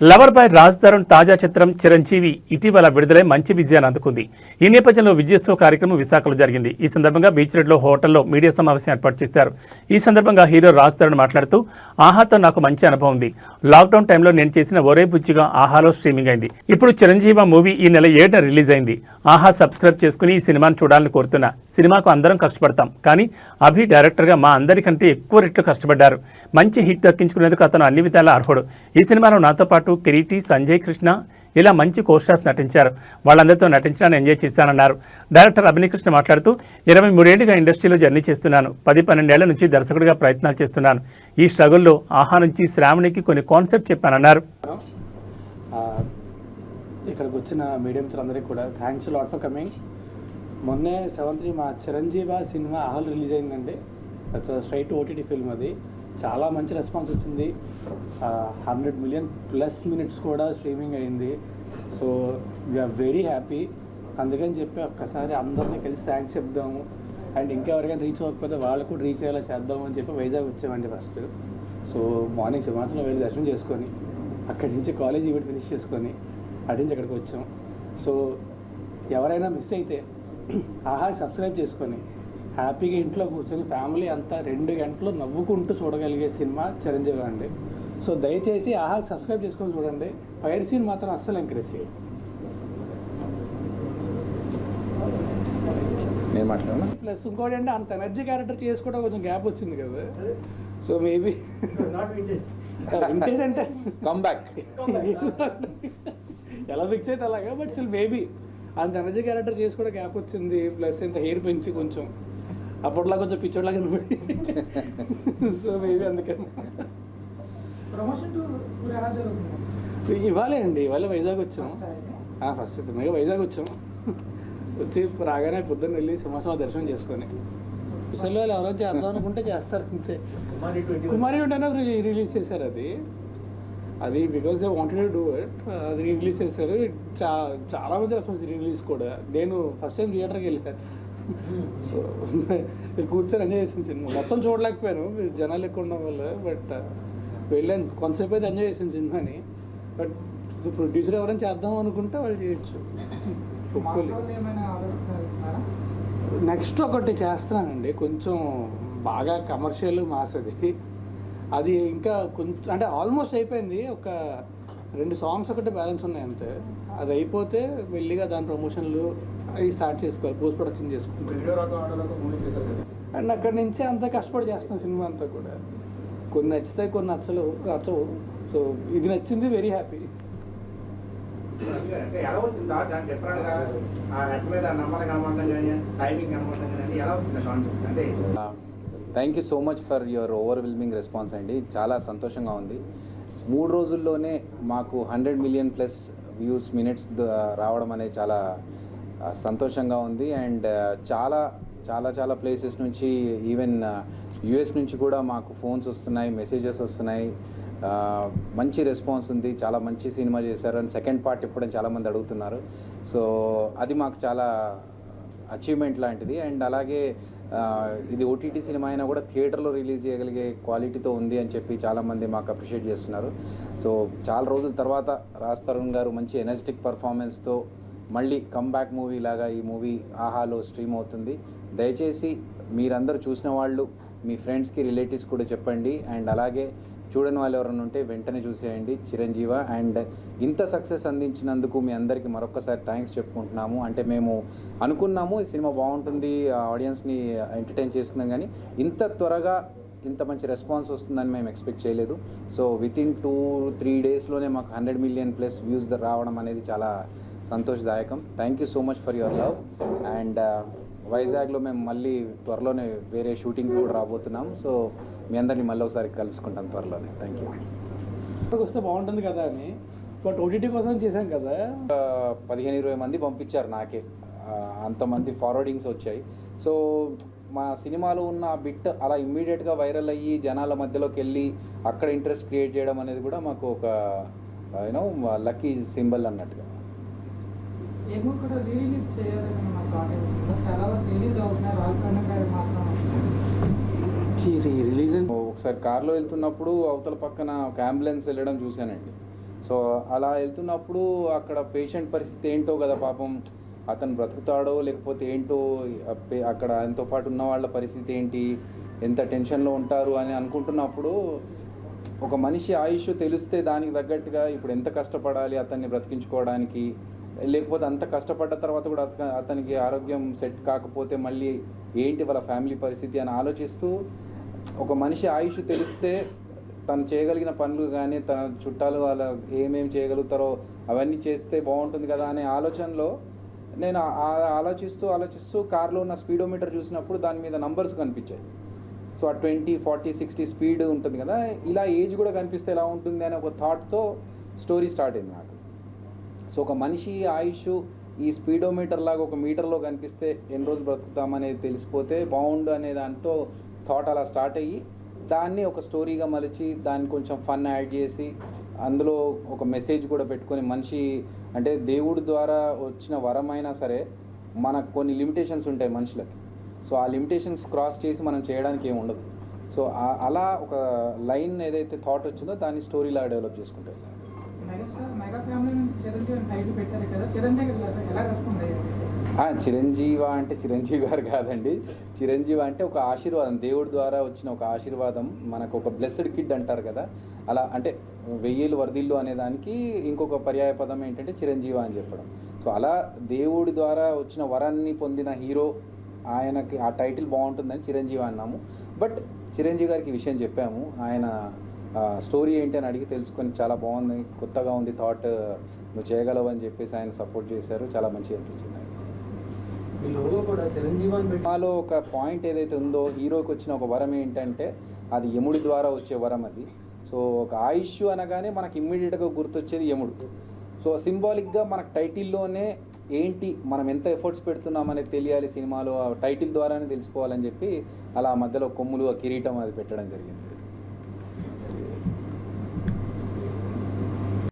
Lover boy Raj Tarun తాజా చిత్రం చిరంజీవి ఇటీవల విడుదలై మంచి విజయాన్ని అందుకుంది. ఈ నేపథ్యంలో విజయోత్సవ కార్యక్రమం విశాఖలో జరిగింది. ఈ సందర్భంగా బీచ్ రోడ్లో హోటల్లో మీడియా సమావేశం ఏర్పాటు చేశారు. ఈ సందర్భంగా హీరో రాజ్ తరుణ్ మాట్లాడుతూ ఆహాతో నాకు మంచి అనుభవం ఉంది. లాక్డౌన్ టైంలో నేను చేసిన ఒరే బుజ్జిగా ఆహాలో స్ట్రీమింగ్ అయింది. ఇప్పుడు చిరంజీవి మూవీ ఈ నెల ఏడున రిలీజ్ అయింది. ఆహా సబ్స్క్రైబ్ చేసుకుని ఈ సినిమాను చూడాలని కోరుతున్నా. సినిమాకు అందరం కష్టపడతాం. కానీ అభి డైరెక్టర్గా మా అందరికంటే ఎక్కువ రెట్లు కష్టపడ్డారు. మంచి హిట్ దక్కించుకునేందుకు అతను అన్ని విధాలా అర్హుడు. ఈ సినిమాలో నాతో పాటు కిరీటి సంజయ్ కృష్ణ ఇలా మంచి కోస్టార్స్ నటించారు. వాళ్ళందరితో నటించడాన్ని ఎంజాయ్ చేశానన్నారు. డైరెక్టర్ అభినయ్ కృష్ణ మాట్లాడుతూ ఇరవై మూడేళ్ళుగా ఇండస్ట్రీలో జర్నీ చేస్తున్నాను. పది పన్నెండేళ్ళ నుంచి దర్శకుడిగా ప్రయత్నాలు చేస్తున్నాను. ఈ స్ట్రగుల్లో ఆహా నుంచి శ్రావణికి కొన్ని కాన్సెప్ట్ చెప్పానన్నారు. ఇక్కడికి వచ్చిన మీడియం అందరికీ కూడా థ్యాంక్స్ లాట్ ఫర్ కమింగ్ మొన్నే సెవెంత్ మా చిరంజీవ సినిమా ఆహల్ రిలీజ్ అయిందండి. స్ట్రైట్ ఓటీటీ ఫిల్మ్ అది. చాలా మంచి రెస్పాన్స్ వచ్చింది. హండ్రెడ్ మిలియన్ ప్లస్ మినిట్స్ కూడా స్ట్రీమింగ్ అయింది. So we are very happy అందుకని చెప్పి ఒక్కసారి అందరినీ కలిసి థ్యాంక్స్ చెప్దాము. అండ్ ఇంకా ఎవరికైనా రీచ్ అవ్వకపోతే వాళ్ళు కూడా రీచ్ అయ్యేలా చేద్దాము అని చెప్పి వైజాగ్ వచ్చామండి ఫస్ట్ సో మార్నింగ్ సింహాచలం వెళ్ళి దర్శనం చేసుకొని అక్కడి నుంచి కాలేజ్ ఈవెంట్ ఫినిష్ చేసుకొని అటు నుంచి అక్కడికి వచ్చాం. సో ఎవరైనా మిస్ అయితే ఆహాకి సబ్స్క్రైబ్ చేసుకొని హ్యాపీగా ఇంట్లో కూర్చొని ఫ్యామిలీ అంతా రెండు గంటలు నవ్వుకుంటూ చూడగలిగే సినిమా చిరంజీవి అండి సో దయచేసి ఆహాకి సబ్స్క్రైబ్ చేసుకొని చూడండి. ఫైర్ సీన్ మాత్రం అస్సలు ఎంకరేజ్ చేయండి నేను మాట్లాడనా? ప్లస్ ఇంకోటి అంటే అంత ఎనర్జీ క్యారెక్టర్ చేసుకోవడం కొంచెం గ్యాప్ వచ్చింది కదా. సో మేబీ వింటేజ్ అంటే కమ్ బ్యాక్ ఎలా ఫిక్స్ అయితే అలాగా బట్ స్టిల్ మేబీ అంత ఎనర్జీ క్యారెక్టర్ చేసి కూడా గ్యాప్ వచ్చింది. ప్లస్ ఇంత హెయిర్ పెంచి కొంచెం అప్పట్లో కొంచెం పిచ్చోడ్లా కనబడి సో మేబీ అందుకని ఇవ్వాలే అండి ఇవాళ వైజాగ్ వచ్చాం ఫస్ట్ మేము వైజాగ్ వచ్చాం వచ్చి రాగానే పొద్దున్న వెళ్ళి సింహాసనం దర్శనం చేసుకొని. ముసలి వాళ్ళు ఎవరో చేద్దాం అనుకుంటే చేస్తారు అంతే. కుమారి ఉంటేనే రిలీజ్ చేశారు అది. అది because they wanted do it అది రిలీజ్ చేశారు. చా చాలా మంది రెస్పాన్స్ రిలీజ్ కూడా. నేను ఫస్ట్ టైం థియేటర్కి వెళ్ళాను సో కూర్చొని ఎంజాయ్ చేసిన సినిమా. మొత్తం చూడలేకపోయాను. జనాలు ఎక్కువ ఉండడం వల్ల బట్ వెళ్ళాను. కొంతసేపు అయితే ఎంజాయ్ చేసిన సినిమాని. బట్ ప్రొడ్యూసర్ ఎవరైనా చేద్దాం అనుకుంటే వాళ్ళు చేయొచ్చు. నెక్స్ట్ ఒకటి చేస్తున్నానండి. కొంచెం బాగా కమర్షియల్ మాస్ అది. అది ఇంకా కొంచెం అంటే ఆల్మోస్ట్ అయిపోయింది. ఒక రెండు సాంగ్స్ ఒకటి బ్యాలెన్స్ ఉన్నాయి అంతే. అది అయిపోతే మెల్లిగా దాని ప్రమోషన్లు అవి స్టార్ట్ చేసుకోవాలి పోస్ట్ ప్రొడక్షన్ చేసుకుంటాం. అండ్ అక్కడి నుంచే అంతా కష్టపడి చేస్తాం సినిమా అంతా కూడా. కొన్ని నచ్చుతాయి కొన్ని నచ్చలు నచ్చవు. సో ఇది నచ్చింది very happy thank you so much for your overwhelming response అండి. చాలా సంతోషంగా ఉంది. మూడు రోజుల్లోనే మాకు hundred million plus views minutes రావడం అనేది చాలా సంతోషంగా ఉంది. అండ్ చాలా చాలా చాలా ప్లేసెస్ నుంచి ఈవెన్ యుఎస్ నుంచి కూడా మాకు ఫోన్స్ వస్తున్నాయి మెసేజెస్ వస్తున్నాయి. మంచి రెస్పాన్స్ ఉంది. చాలా మంచి సినిమా చేశారు. అండ్ సెకండ్ పార్ట్ ఇప్పుడని చాలామంది అడుగుతున్నారు. సో అది మాకు చాలా అచీవ్మెంట్ లాంటిది. అండ్ అలాగే ఇది ఓటీటీ సినిమా అయినా కూడా థియేటర్లో రిలీజ్ చేయగలిగే క్వాలిటీతో ఉంది అని చెప్పి చాలామంది మాకు అప్రిషియేట్ చేస్తున్నారు. సో చాలా రోజుల తర్వాత రాజ్ తరుణ్ గారు మంచి ఎనర్జెటిక్ పర్ఫార్మెన్స్తో మళ్ళీ కమ్బ్యాక్ మూవీ లాగా ఈ మూవీ ఆహాలో స్ట్రీమ్ అవుతుంది. దయచేసి మీరందరూ చూసిన వాళ్ళు మీ ఫ్రెండ్స్కి రిలేటివ్స్ కూడా చెప్పండి. అండ్ అలాగే చూడని వాళ్ళు ఎవరైనా ఉంటే వెంటనే చూసేయండి. చిరంజీవ అండ్ ఇంత సక్సెస్ అందించినందుకు మీ అందరికీ మరొకసారి థ్యాంక్స్ చెప్పుకుంటున్నాము. అంటే మేము అనుకున్నాము ఈ సినిమా బాగుంటుంది ఆడియన్స్ని ఎంటర్టైన్ చేస్తుందని కానీ ఇంత త్వరగా ఇంత మంచి రెస్పాన్స్ వస్తుందని మేము ఎక్స్పెక్ట్ చేయలేదు. So within two three డేస్లోనే మాకు హండ్రెడ్ మిలియన్ ప్లస్ వ్యూస్ రావడం అనేది చాలా సంతోషదాయకం. Thank you so much for your love and వైజాగ్లో మేము మళ్ళీ త్వరలోనే వేరే షూటింగ్ కూడా రాబోతున్నాం. సో మీ అందరినీ మళ్ళీ ఒకసారి కలుసుకుంటాం త్వరలోనే. థ్యాంక్ యూ వస్తే బాగుంటుంది కదా అని. బట్ ఓటీటీ కోసం చేశాం కదా. పదిహేను ఇరవై మంది పంపించారు నాకే. అంతమంది ఫార్వర్డింగ్స్ వచ్చాయి. సో మా సినిమాలో ఉన్న బిట్ అలా ఇమ్మీడియట్గా వైరల్ అయ్యి జనాల మధ్యలోకి వెళ్ళి అక్కడ ఇంట్రెస్ట్ క్రియేట్ చేయడం అనేది కూడా మాకు ఒక యూనో లక్కీ సింబల్ అన్నట్టుగా. ఏమో కూడా రిలీజ్ చేయాలని మన థాట్ చాలా వరకు రిలీజ్ అవుతున్నాయి రాజధాని గారు మాత్రం రిలీజ్ ఒకసారి కార్లో వెళ్తున్నప్పుడు అవతల పక్కన ఒక అంబులెన్స్ వెళ్ళడం చూశానండి. సో అలా వెళ్తున్నప్పుడు అక్కడ పేషెంట్ పరిస్థితి ఏంటో కదా పాపం అతను బ్రతుకుతాడో లేకపోతే ఏంటో అక్కడ ఆయనతో పాటు ఉన్న వాళ్ళ పరిస్థితి ఏంటి ఎంత టెన్షన్లో ఉంటారు అని అనుకుంటున్నప్పుడు ఒక మనిషి ఆయుష్ తెలిస్తే దానికి తగ్గట్టుగా ఇప్పుడు ఎంత కష్టపడాలి అతన్ని బ్రతికించుకోవడానికి లేకపోతే అంత కష్టపడ్డ తర్వాత కూడా అతనికి ఆరోగ్యం సెట్ కాకపోతే మళ్ళీ ఏంటి వాళ్ళ ఫ్యామిలీ పరిస్థితి అని ఆలోచిస్తూ ఒక మనిషి ఆయుష్ తెలిస్తే తను చేయగలిగిన పనులు కానీ తన చుట్టాలు వాళ్ళ ఏమేమి చేయగలుగుతారో అవన్నీ చేస్తే బాగుంటుంది కదా అనే ఆలోచనలో నేను ఆలోచిస్తూ ఆలోచిస్తూ కార్లో ఉన్న స్పీడోమీటర్ చూసినప్పుడు దాని మీద నంబర్స్ కనిపించాయి. సో ఆ ట్వంటీ ఫార్టీ సిక్స్టీ స్పీడ్ ఉంటుంది కదా ఇలా ఏజ్ కూడా కనిపిస్తే ఎలా ఉంటుంది అనే ఒక థాట్తో స్టోరీ స్టార్ట్ అయింది నాకు. సో ఒక మనిషి ఆయుష్ ఈ స్పీడోమీటర్ లాగా ఒక మీటర్లో కనిపిస్తే ఎన్ని రోజులు బ్రతుకుతామనేది తెలిసిపోతే బాగుండు అనే దాంతో థాట్ అలా స్టార్ట్ అయ్యి దాన్ని ఒక స్టోరీగా మలిచి దాన్ని కొంచెం ఫన్ యాడ్ చేసి అందులో ఒక మెసేజ్ కూడా పెట్టుకొని మనిషి అంటే దేవుడి ద్వారా వచ్చిన వరమైనా సరే మనకు కొన్ని లిమిటేషన్స్ ఉంటాయి మనుషులకి. సో ఆ లిమిటేషన్స్ క్రాస్ చేసి మనం చేయడానికి ఏమి ఉండదు. సో అలా ఒక లైన్ ఏదైతే థాట్ వచ్చిందో దాన్ని స్టోరీలా డెవలప్ చేసుకుంటారు మెగాస్టార్ మెగా ఫ్యామిలీ నుంచి ఆ, చిరంజీవ అంటే చిరంజీవి గారు కాదండి. చిరంజీవి అంటే ఒక ఆశీర్వాదం దేవుడి ద్వారా వచ్చిన ఒక ఆశీర్వాదం మనకు ఒక బ్లెస్డ్ కిడ్ అంటారు కదా. అలా అంటే వెయ్యిలు వరదిల్లు అనే దానికి ఇంకొక పర్యాయ పదం ఏంటంటే చిరంజీవ అని చెప్పడం. సో అలా దేవుడి ద్వారా వచ్చిన వరాన్ని పొందిన హీరో ఆయనకి ఆ టైటిల్ బాగుంటుందని చిరంజీవి అన్నాము. బట్ చిరంజీవి గారికి విషయం చెప్పాము. ఆయన స్టోరీ ఏంటి అని అడిగి తెలుసుకొని చాలా బాగుంది కొత్తగా ఉంది థాట్ నువ్వు చేయగలవు అని చెప్పేసి ఆయన సపోర్ట్ చేశారు చాలా మంచిగా అనిపించింది సినిమాలో ఒక పాయింట్ ఏదైతే ఉందో హీరోకి వచ్చిన ఒక వరం ఏంటంటే అది యముడి ద్వారా వచ్చే వరం అది. సో ఒక ఆయుష్ అనగానే మనకి ఇమ్మీడియట్గా గుర్తొచ్చేది యముడు. సో సింబాలిక్గా మనకు టైటిల్లోనే ఏంటి మనం ఎంత ఎఫర్ట్స్ పెడుతున్నాం అనేది తెలియాలి సినిమాలో టైటిల్ ద్వారానే తెలిసిపోవాలని చెప్పి అలా మధ్యలో కొమ్ములు ఆ కిరీటం అది పెట్టడం జరిగింది.